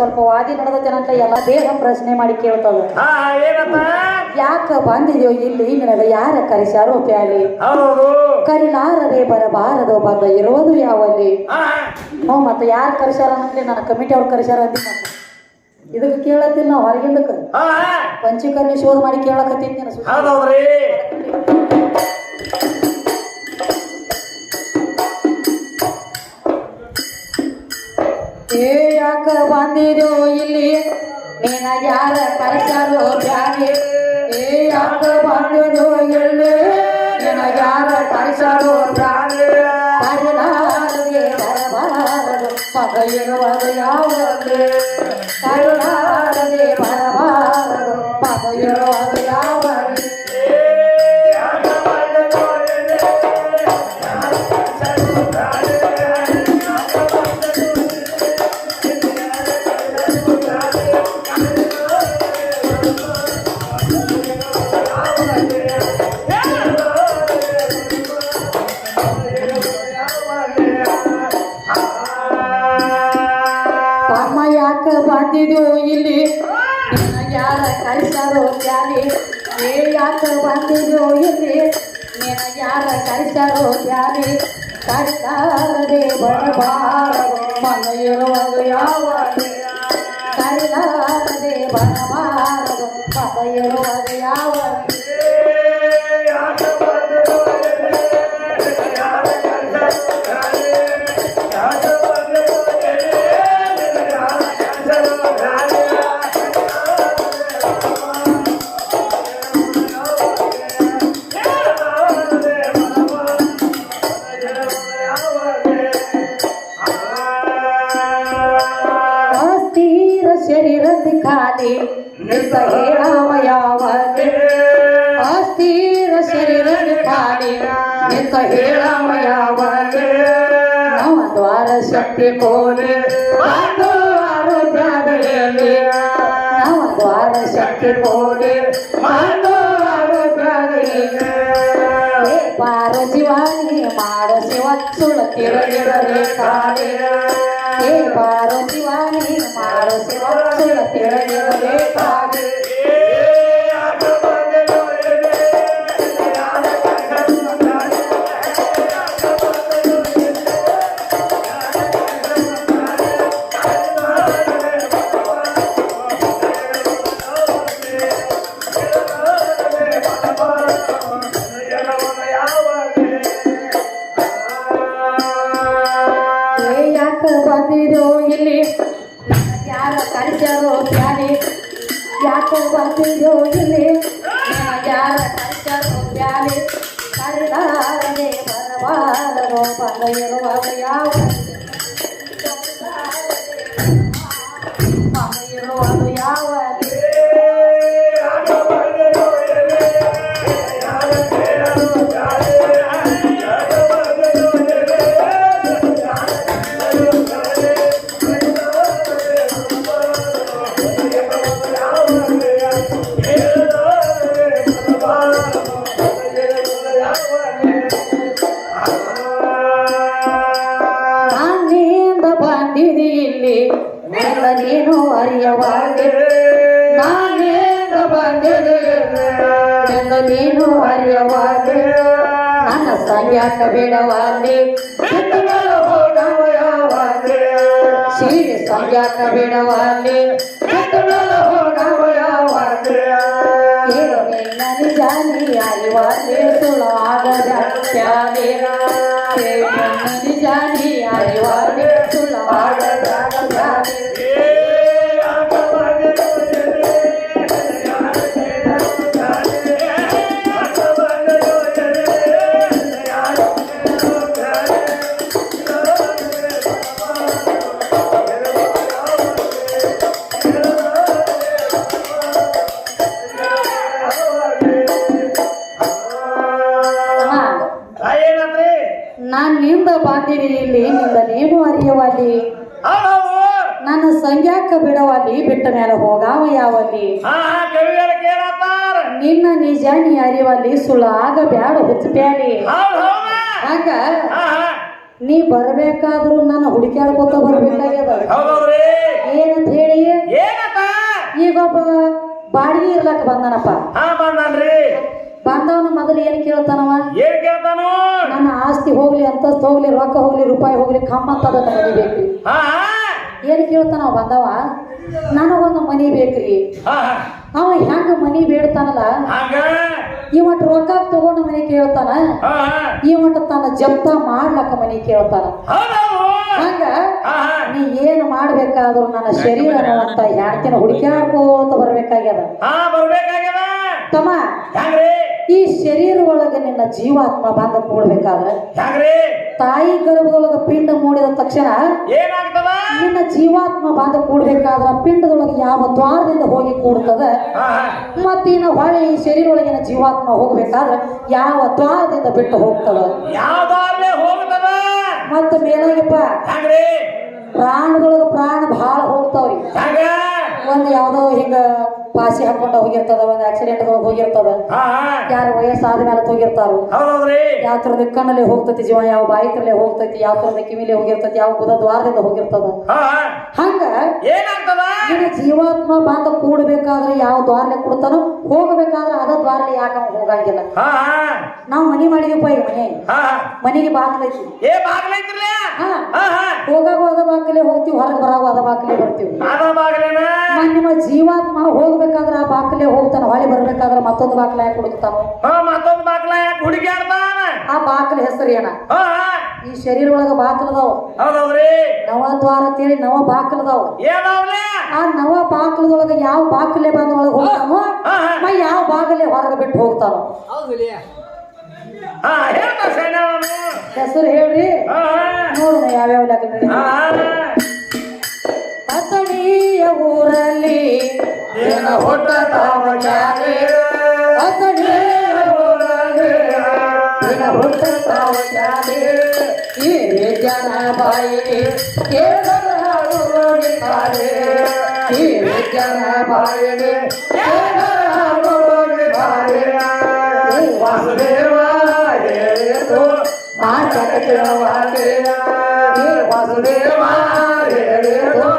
ಸ್ವಲ್ಪ ವಾದಿ ನಡೆದತೇನಂತ ಎಲ್ಲ ದೇಹ ಪ್ರಶ್ನೆ ಮಾಡಿ ಕೇಳ್ತಾವ ಯಾಕ ಬಂದಿದ್ಯೋ ಇಲ್ಲಿ? ನಿನಗ ಯಾರ ಕರೆಸ್ಯಾರೋ ಪ್ಯಾಲಿ ಕರಿಲಾರದೆ ಬರಬಾರದು ಬಂದ ಇರೋದು ಯಾವಲ್ಲಿ? ಹ್ಞೂ ಮತ್ತೆ ಯಾರು ಕರೆಸ್ಯಾರ ಅಂದ್ರೆ ನನ್ನ ಕಮಿಟಿ ಅವ್ರು ಕರೆಸ್ಯಾರ ಅಂತ ಇದಕ್ಕೆ ಕೇಳತ್ತಿಲ್ಲ ನಾವು ಹೊರಗಿಂದಕ್ಕೆ. ಪಂಚಕರ್ಮಿ ಪಂಚಕರ್ಣಿ ಶೋಧ ಮಾಡಿ ಕೇಳಕತ್ತೀನಿ ಯಾಕ ಬಂದಿರೋ ಇಲ್ಲಿ ನೀನ ಯಾರ ಕರೆಸ್ಯಾರೋ ಪ್ಯಾಲಿ ಏ ಯಾಕ ಬಂದಿರೋ ಇಲ್ಲಿ ನಿನ ಯಾರ ಕರೆಸ್ಯಾರೋ ಪ್ಯಾಲಿ ಕರಿಲಾರದೆ ಬರಬಾರದು ಮಗ ಇರುವುದು ಯಾವಲ್ಲಿ ಕರಿಲಾರದೆ ಬಂದಿದ್ಯೋ ಇಲ್ಲಿ? ನಿನ್ನ ಯಾರ ಕಳಿಸಾರೋ ಪ್ಯಾಲಿ ಏ ಯಾಕ ಬಂದಿದ್ಯೋ ಇಲ್ಲಿ? ನಿನ್ನ ಯಾರ ಕಳಿಸಾರೋ ಪ್ಯಾಲಿ ಕರಿಲಾರದೆ ಬರಬಾರದು. ಮಗ ಇರುವುದು ಯಾವ ಕರಿಲಾರದೆ ಬರಬಾರದು ಮಗ ಇರುವುದು ಯಾವ ನಿಂತ ಹೇಳವ ಯಾವಲ್ಲಿ ನವ ದ್ವಾರ ಶಕ್ತಿ ಕೋಲಿ ಬಂದು ಆರೋಗ್ಯದಲ್ಲಿ ನವ ದ್ವಾರ ಶಕ್ತಿ ಕೋಲಿ ಬಂದು ಕರಿಲಾರದೆ ಬರಬಾರದು ಬಂದ ಇರುವಾಗ ನೀನು ಅರಿಯವಾಗಿ ನನ್ನ ಸಂಗ್ಯಾಕ ಬಿಡವಾಗಿ ಸೀರೆ ಸಂಗ್ಯಾಕ ಬಿಡವಾಗಿ ನಿನ್ನ ನಿಜಾನಿ ಅರಿವಾಗಿ ಸುಳಾಗದ ಪ್ಯಾಲೆ ನಿಂದ ಬಂದಿನಿ ಇಲ್ಲಿ ನಿಂದ ನೀನು ಅರಿಯವಲ್ಲಿ ನನ್ನ ಸಂಗ್ಯಾಕ ಬಿಡವಲ್ಲಿ ಬಿಟ್ಟ ಮೇಲೆ ಹೋಗಾವ ಯಾವಲ್ಲಿ? ನಿನ್ನ ನಿಜ ನೀ ಅರಿವಲ್ಲಿ ಸುಳಾಗ ಬ್ಯಾಡ ಹುಚ್ಚಪ್ಯಾಲಿ ಹೌದ್ ಹಂಗ ನೀ ಬರ್ಬೇಕಾದ್ರೂ ನನ್ನ ಹುಡುಕ್ಯಾಡ್ಕೋತ ಬರ್ಬೇಕಾಗ್ಯದ? ಏನಂತ ಹೇಳಿ? ಈಗ ಒಬ್ಬ ಬಾಡಿಗೆ ಇರ್ಲಕ್ಕ ಬಂದನಪ್ಪ. ಬಂದವನ ಮೊದಲು ಏನ್ ಕೇಳ್ತಾನವ? ಏನ್ ಕೇಳ್ತಾನು? ನನ್ನ ಆಸ್ತಿ ಹೋಗ್ಲಿ ಅಂತಸ್ತು ಹೋಗ್ಲಿ ರೊಕ್ಕ ಹೋಗ್ಲಿ ರೂಪಾಯಿ ಹೋಗ್ಲಿ ಕಮ್ಮಂತದ ಮನಿ ಬೇಕ್ರಿ. ಹಾ ಏನ್ ಕೇಳ್ತಾನ ಬಂದವ ನನಗೊಂದು ಮನಿ ಬೇಕ್ರಿ. ಅವ ಹೆಂಗ ಮನಿ ಬೇಡ್ತಾನಲ್ಲ? ಹಂಗ? ಇವಟ್ ರೊಕ್ಕ ತಗೊಂಡು ಮನಿ ಕೇಳ್ತಾನ? ಇವಟ್ ತನ್ನ ಜಪ್ತ ಮಾಡ್ಲಕ್ಕ ಮನಿ ಕೇಳ್ತಾನ. ಹಂಗ? ನೀ ಏನ್ ಮಾಡ್ಬೇಕಾದ್ರು ನನ್ನ ಶರೀರ ಅನ್ನುವಂತ ಹೆಣ್ತಿನ ಹುಡುಕ್ಯಾಡ್ಕೋತ ಬರ್ಬೇಕಾಗ್ಯದ? ತಮ್ಮ. ಈ ಶರೀರ ಒಳಗೆ ನಿನ್ನ ಜೀವಾತ್ಮ ಬಂದ ಕೂಡ್ಬೇಕಾದ್ರೆ ಹೆಂಗ್ರಿ ತಾಯಿ ಗರ್ಭದೊಳಗ ಪಿಂಡ ಮೂಡಿದ ತಕ್ಷಣ ನಿನ್ನ ಜೀವಾತ್ಮ ಬಂದ ಕೂಡ್ಬೇಕಾದ್ರ ಪಿಂಡದೊಳಗೆ ಯಾವ ದ್ವಾರದಿಂದ ಹೋಗಿ ಕೂಡ್ತದ? ಮತ್ತಿನ್ನ ಹೊಳೆ ಈ ಶರೀರ ಒಳಗಿನ ಜೀವಾತ್ಮ ಹೋಗ್ಬೇಕಾದ್ರೆ ಯಾವ ದ್ವಾರದಿಂದ ಬಿಟ್ಟು ಹೋಗ್ತದ? ಮತ್ತೆ ಮೇಲಾಗಪ್ಪ ಪ್ರಾಣದೊಳಗ ಪ್ರಾಣ ಬಹಳ ಹೋಗ್ತಾವ್ರಿ. ಹೆಂಗ ಒಂದ್ ಯಾವ್ದೋ ಹಿಂಗ ಪಾಸಿ ಹಾಕೊಂಡ ಹೋಗಿರ್ತದ ಒಂದ್ ಆಕ್ಸಿಡೆಂಟ್ ಹೋಗಿರ್ತದ. ಯಾರು ವಯಸ್ಸಾದ ಮೇಲೆ ಹೋಗಿರ್ತಾರು ಯಾವ ತರದ ಕಣ್ಣಲ್ಲಿ ಹೋಗ್ತೈತಿ ಜೀವ ಯಾವ ಬಾಯಿ ತರಲೆ ಹೋಗ್ತೈತಿ ಯಾವ ತರದ ಕಿವಿಲೆ ಹೋಗಿರ್ತೈತಿ ಯಾವ ಬುಧ ದ್ವಾರದಿಂದ ಹೋಗಿರ್ತದ. ಹಂಗ ಏನಾಗ್ತದ ನಿನ್ನ ಜೀವಾತ್ಮ ಬಂದ ಕೂಡಬೇಕಾದ್ರೆ ಯಾವ ದ್ವಾರಲೆ ಕೊಡ್ತಾನೋ ಹೋಗಬೇಕಾದ್ರೆ ಅದ ದ್ವಾರಲೆ ಯಾಕ ಹೋಗಂಗಿಲ್ಲ? ಹಾ ನಾವು ಮನೆ ಮಾಡಿದೀವಪ್ಪ ಈಗ ಮನೆ. ಹಾ ಮನೆಗೆ ಬಾಗ್ಲೈತಿ ಏ ಬಾಗ್ಲೈತ್ರಲ್ಲ ಹಾ. ಹೋಗಾಗ ಅದ ಬಾಗಿಲೆ ಹೋಗ್ತೀವಿ ಹೊರಗೆ ಬರಾಗ ಅದ ಬಾಕಲೆ ಬರ್ತೀವಿ. ಅದ ಬಾಗ್ಲೇನ? ಮತ್ತ್ ನಿಮ್ಮ ಜೀವಾತ್ಮ ಹೋಗ್ಬೇಕಾದ್ರೆ ಆ ಬಾಗಿಲೆ ಹೋಗ್ತಾನ ಹೊಳೆ ಬರ್ಬೇಕಾದ್ರೆ ಮತ್ತೊಂದು ಬಾಕಲೆ ಯಾಕೆ ಹುಡುಕ್ತಾನೋ ಹಾ ಮತ್ತೊಂದು ಬಾಗ್ಲ ಯಾಕೆ ಹುಡುಕ್ಯಾಡ್ತಾನ ಆ ಬಾಕಲೆ ಹೆಸರು ಏನ ಹಾ. ಈ ಶರೀರ ಒಳಗ ಬಾಕಲದಾವ ಹೌದೌದ್ರಿ? ನವ ದ್ವಾರ ಅಂತೇಳಿ ನವ ಬಾಕಲದಾವ ಏನಾವ್ಲೆ ಆ ನವ ಬಾಕಲದೊಳಗ ಯಾವ ಬಾಕಲೆ ಬಂದ ಒಳಗ ಹೋಗ್ತಾವ ಹಾ. ಯಾವ ಬಾಗಲೆ ಹೊರಗೆ ಬಿಟ್ಟು ಹೋಗ್ತಾವ ಹೆಸರು ಹೇಳ್ರಿ. ನೋಡೋಣ ಯಾವ್ಯಾವ ಲಗ್ನ ಊರಲ್ಲಿ ಏನ ಹೊಟ್ಟ ತಾವ ಹುಟ್ಟ ತಾವ ಚಾಲೆ. ಈ ಜನ ಬಾಯಿಗೆ ಕೇಳದ ಹಾಡುವಳಿದ್ದಾರೆ. ಈ ಜನ ಬಾಯಿಗೆ ಕೇಳದ ಹಾಡುವಳಿದ್ದಾರೆ. ಈ ವಾಸುದೇವ ಹೇಳಿತು ಮಾತಕ ಕೇಳುವಾಗೆ. ಈ ವಾಸುದೇವ ಹೇಳಿತು